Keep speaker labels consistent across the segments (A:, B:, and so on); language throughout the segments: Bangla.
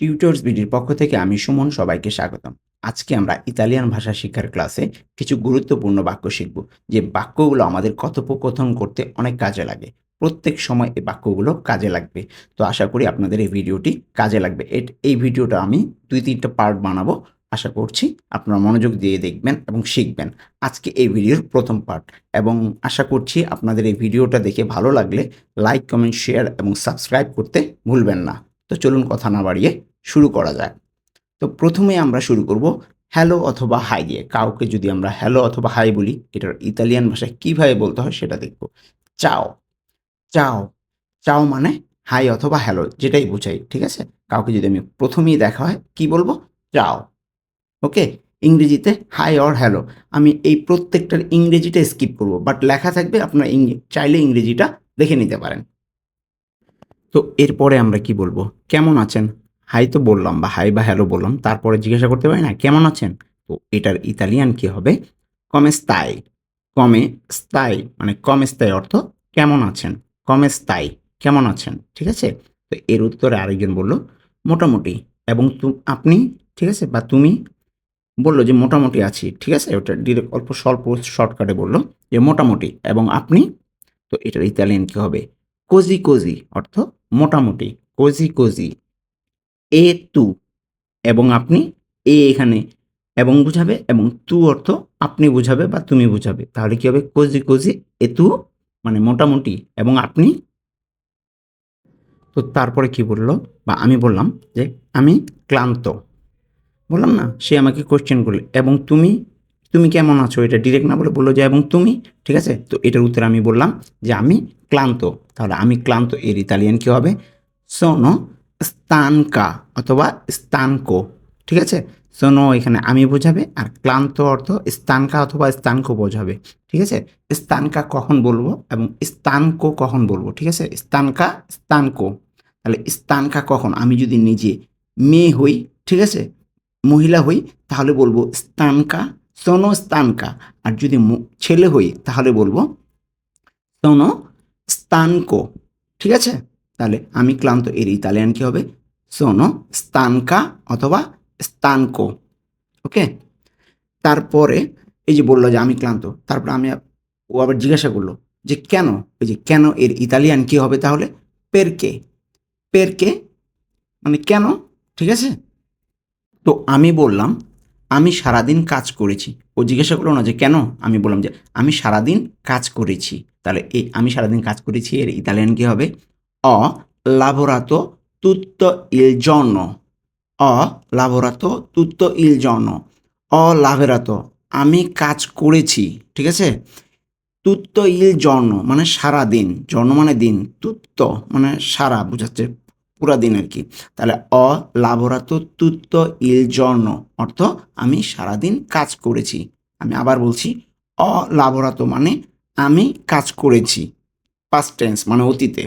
A: টিউটর্স বিডির পক্ষ থেকে আমি সুমন সবাইকে স্বাগতম। আজকে আমরা ইতালিয়ান ভাষা শিক্ষার ক্লাসে কিছু গুরুত্বপূর্ণ বাক্য শিখব, যে বাক্যগুলো আমাদের কথোপকথন করতে অনেক কাজে লাগে। প্রত্যেক সময় এই বাক্যগুলো কাজে লাগবে। তো আশা করি আপনাদের এই ভিডিওটি কাজে লাগবে। এই ভিডিওটা আমি দুই তিনটা পার্ট বানাবো। আশা করছি আপনারা মনোযোগ দিয়ে দেখবেন এবং শিখবেন। আজকে এই ভিডিওর প্রথম পার্ট এবং আশা করছি আপনাদের এই ভিডিওটা দেখে ভালো লাগলে লাইক, কমেন্ট, শেয়ার এবং সাবস্ক্রাইব করতে ভুলবেন না। তো চলুন কথা না বাড়িয়ে শুরু করা যাক। তো প্রথমে আমরা শুরু করব হ্যালো অথবা হাই দিয়ে। কাউকে যদি আমরা হ্যালো অথবা হাই বলি, এটার ইতালিয়ান ভাষায় কীভাবে বলতে হয় সেটা দেখব। চাও। চাও। চাও মানে হাই অথবা হ্যালো, যেটাই বোঝাই, ঠিক আছে? কাউকে যদি আমি প্রথমেই দেখা হয়, কি বলব? চাও। ওকে? ইংরেজিতে হাই অর হ্যালো। আমি এই প্রত্যেকটার ইংরেজিটা স্কিপ করব, বাট লেখা থাকবে, আপনারা চাইলে ইংরেজিটা দেখে নিতে পারেন। তো এরপরে আমরা কি বলব? কেমন আছেন? হাই তো বললাম বা হাই বা হ্যালো বললাম, তারপরে জিজ্ঞাসা করতে পারি না, কেমন আছেন? তো এটার ইতালিয়ান কি হবে? কমে স্তাই কমে স্তাই মানে কমে স্তাই অর্থ কেমন আছেন? কমে স্তাই কেমন আছেন? ঠিক আছে? তো এর উত্তরে আরেকজন বলল, মোটামুটি। এবং আপনি, ঠিক আছে? বা তুমি বলল যে, মোটামুটি আছি। ঠিক আছে? ওটা ডিরেক্ট অল্প স্বল্প শর্টকাটে বলল যে, মোটামুটি। এবং আপনি, তো এটার ইতালিয়ান কি হবে? কোজি কোজি অর্থ মোটামুটি কোজি কোজি এ, তু, এবং আপনি এ এখানে, এবং বুঝাবে, এবং তু অর্থ আপনি বুঝাবে বা তুমি বুঝাবে। তাহলে কি হবে? কোজি কোজি এ, তু মানে মোটামুটি, এবং আপনি তো তারপরে কি বলল? বা আমি বললাম যে, আমি ক্লান্ত। বললাম না, সে আমাকে কোশ্চেন করলে, এবং তুমি তুমি কেমন আছো? এটা ডিরেক্ট না বলে বলল যে, এবং তুমি? ঠিক আছে? তো এটার উত্তরে আমি বললাম যে, আমি ক্লান্ত। তাহলে আমি ক্লান্ত, এর ইতালিয়ান কী হবে? সোনো স্তানকা অথবা স্তানকো ঠিক আছে? সোনো এখানে আমি বোঝাবে, আর ক্লান্ত অর্থ স্তানকা অথবা স্তানকো বোঝাবে, ঠিক আছে? স্তানকা কখন বলব এবং স্তানকো কখন বলব, ঠিক আছে? স্তানকা স্তানকো তাহলে স্তানকা কখন? আমি যদি নিজে মেয়ে হই, ঠিক আছে? মহিলা হই, তাহলে বলব স্তানকা সোনো স্তানকা আর যদি ছেলে হই, তাহলে বলব সোনো স্তানকো ঠিক আছে? তাহলে আমি ক্লান্ত, এর ইতালিয়ান কি হবে? সোনো স্তানকা অথবা স্তানকো। ওকে? তারপরে, এই যে বলল যে আমি ক্লান্ত, তারপরে আমি ও আবার জিজ্ঞাসা করল যে কেন? ওই যে কেন এর ইতালিয়ান কি হবে তাহলে? পেরকে। পেরকে মানে কেন? ঠিক আছে? তো আমি বললাম আমি সারাদিন কাজ করেছি। ও জিজ্ঞাসা করল না যে, কেন? আমি বললাম যে, আমি সারাদিন কাজ করেছি। তাহলে এই আমি সারাদিন কাজ করেছি, এর ইতালিয়ান কি হবে? অ, lavorato তুত্ত ইল giorno অ, lavorato তুত্ত ইল giorno অ, lavorato, আমি কাজ করেছি। ঠিক আছে? তুত্ত ইল জর্ণ মানে সারা দিন জর্ণ মানে দিন। তুত্ত মানে সারা, বোঝাচ্ছে? পুরা দিন আর কি। তাহলে অ লাভরাতো তুত্ত ইল জর্ণ অর্থ আমি সারাদিন কাজ করেছি। আমি আবার বলছি, অ লাভরাতো মানে আমি কাজ করেছি। পাস্ট টেন্স মানে অতীতে।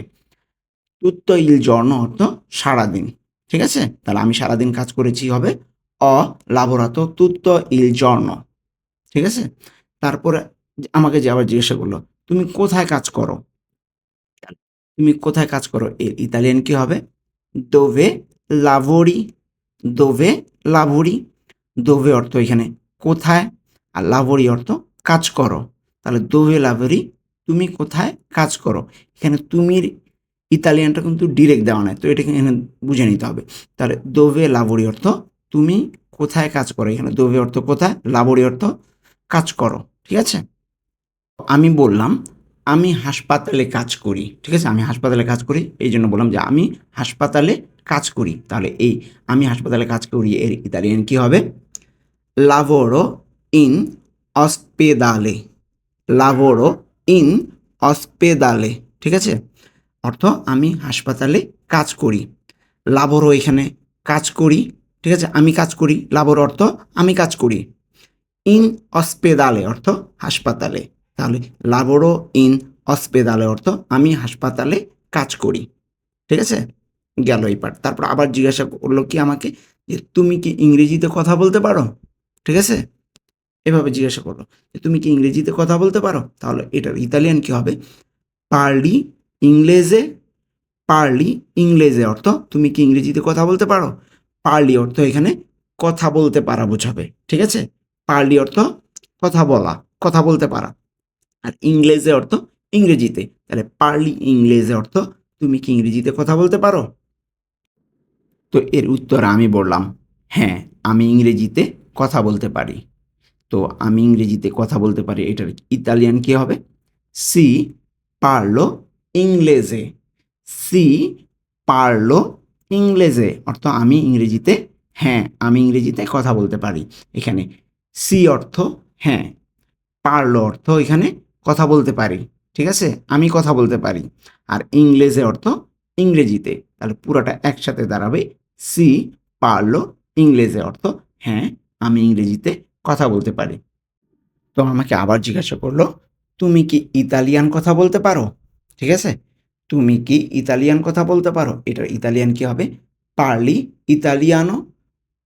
A: তুত্ত ইল জর্ণ অর্থ সারাদিন। ঠিক আছে? তাহলে আমি সারাদিন কাজ করেছি হবে অ লাভরাতো তুত্ত ইল জর্ণ। ঠিক আছে? তারপরে আমাকে যে আবার জিজ্ঞাসা করল, তুমি কোথায় কাজ করো? তুমি কোথায় কাজ করো? এর ইতালিয়ান কি হবে? দোভে লাভরি দোভে লাভরি দোভে অর্থ এখানে কোথায় আর লাভরি অর্থ কাজ করো। তাহলে দোভে লাভরি, তুমি কোথায় কাজ করো। এখানে তুমির ইতালিয়ানটা কিন্তু ডিরেক্ট দেওয়া নাই, তো এটাকে এখানে বুঝে নিতে হবে। তাহলে দোভে লাভরি অর্থ তুমি কোথায় কাজ করো। এখানে দোভে অর্থ কোথায়, লাভরি অর্থ কাজ করো, ঠিক আছে? আমি বললাম আমি হাসপাতালে কাজ করি, ঠিক আছে? আমি হাসপাতালে কাজ করি, এই জন্য বললাম যে আমি হাসপাতালে কাজ করি। তাহলে এই আমি হাসপাতালে কাজ করি এর ইতালিয়ান কি হবে? লাভোরো ইন অসপেদালে লাভোরো ইন অসপেদালে ঠিক আছে? অর্থ আমি হাসপাতালে কাজ করি। লাভোরো এখানে কাজ করি, ঠিক আছে? আমি কাজ করি। লাভোর অর্থ আমি কাজ করি। ইন অসপেদালে অর্থ হাসপাতালে। তাহলে লাবোরো ইন অসপেদালে অর্থ আমি হাসপাতালে কাজ করি। ঠিক আছে? গেল এই পার্ট তারপর আবার জিজ্ঞাসা করল কি আমাকে? যে তুমি কি ইংরেজিতে কথা বলতে পারো? ঠিক আছে? এভাবে জিজ্ঞাসা করল। যে তুমি কি ইংরেজিতে কথা বলতে পারো? তাহলে এটার ইতালিয়ান কি হবে? পার্লি ইংলেজে পার্লি ইংলেজে অর্থ তুমি কি ইংরেজিতে কথা বলতে পারো? পার্লি অর্থ এখানে কথা বলতে পারা বোঝাবে। ঠিক আছে? পার্লি অর্থ কথা বলা, কথা বলতে পারা। আর ইংরেজি অর্থ ইংরেজিতে। তাহলে পার্লি ইংরেজি অর্থ, তুমি কি ইংরেজিতে কথা বলতে পারো? তো এর উত্তর আমি বললাম হ্যাঁ আমি ইংরেজিতে কথা বলতে পারি। তো আমি ইংরেজিতে কথা বলতে পারি, এটার ইতালিয়ান কি হবে? সি পারল ইংলেজে। সি পারল ইংলেজে। অর্থ আমি ইংরেজিতে হ্যাঁ আমি ইংরেজিতে কথা বলতে পারি এখানে। সি অর্থ হ্যাঁ পারল অর্থ এখানে। কথা বলতে পারি, ঠিক আছে? আমি কথা বলতে পারি। আর ইংলেজে অর্থ ইংরেজিতে। তাহলে পুরোটা একসাথে দাঁড়াবে। সি পারল ইংরেজে অর্থ হ্যাঁ আমি ইংরেজিতে কথা বলতে পারি। তো আমাকে আবার জিজ্ঞাসা করল, তুমি কি ইতালিয়ান কথা বলতে পারো? ঠিক আছে? তুমি কি ইতালিয়ান কথা বলতে পারো? এটার ইতালিয়ান কি হবে? পার্লি ইতালিয়ানো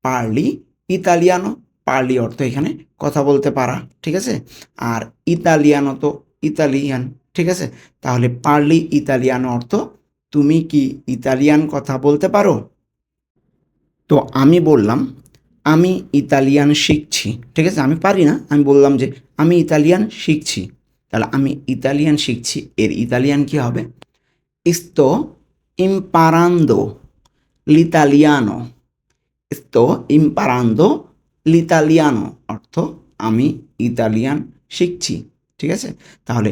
A: পার্লি ইতালিয়ানো পার্লি অর্থ এখানে কথা বলতে পারা, ঠিক আছে? আর ইতালিয়ানো তো ইতালিয়ান, ঠিক আছে? তাহলে পার্লি ইতালিয়ানো অর্থ তুমি কি ইতালিয়ান কথা বলতে পারো? তো আমি বললাম, আমি ইতালিয়ান শিখছি, ঠিক আছে? আমি পারি না, আমি বললাম যে আমি ইতালিয়ান শিখছি। তাহলে আমি ইতালিয়ান শিখছি, এর ইতালিয়ান কি হবে? ইস্তো imparando l'italiano sto imparando l'italiano অর্থ আমি ইতালিয়ান শিখছি, ঠিক আছে? তাহলে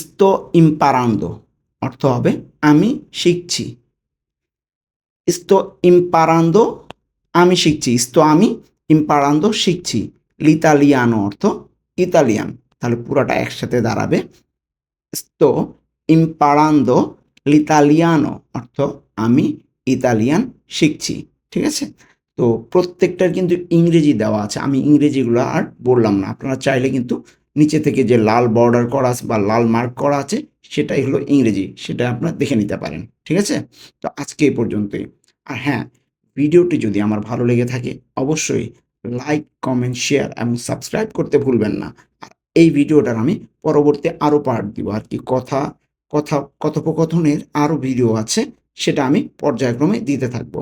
A: sto ইম্পারান্দো অর্থ হবে আমি শিখছি। sto ইম্পারান্দো আমি শিখছি sto আমি ইম্পারান্দো শিখছি, লিতালিয়ানো অর্থ ইতালিয়ান। তাহলে পুরোটা একসাথে দাঁড়াবে। sto ইম্পারান্দো লিতালিয়ানো অর্থ আমি ইতালিয়ান শিখছি, ঠিক আছে? তো প্রত্যেকটার কিন্তু ইংরেজি দেওয়া আছে। আমি ইংরেজিগুলো আর বললাম না। আপনারা চাইলে কিন্তু নিচে থেকে যে লাল বর্ডার করা আছে বা লাল মার্ক করা আছে, সেটাই হলো ইংরেজি। সেটা আপনারা দেখে নিতে পারেন। ঠিক আছে? তো আজকে এই পর্যন্তই। আর হ্যাঁ ভিডিওটি যদি আমার ভালো লেগে থাকে, অবশ্যই লাইক কমেন্ট শেয়ার এবং সাবস্ক্রাইব করতে ভুলবেন না। আর এই ভিডিওটার আমি পরবর্তী আরও পার্ট দিব। আর কি কথা কথা, কথোপকথনের আরও ভিডিও আছে, সেটা আমি পর্যায়ক্রমে দিতে থাকব।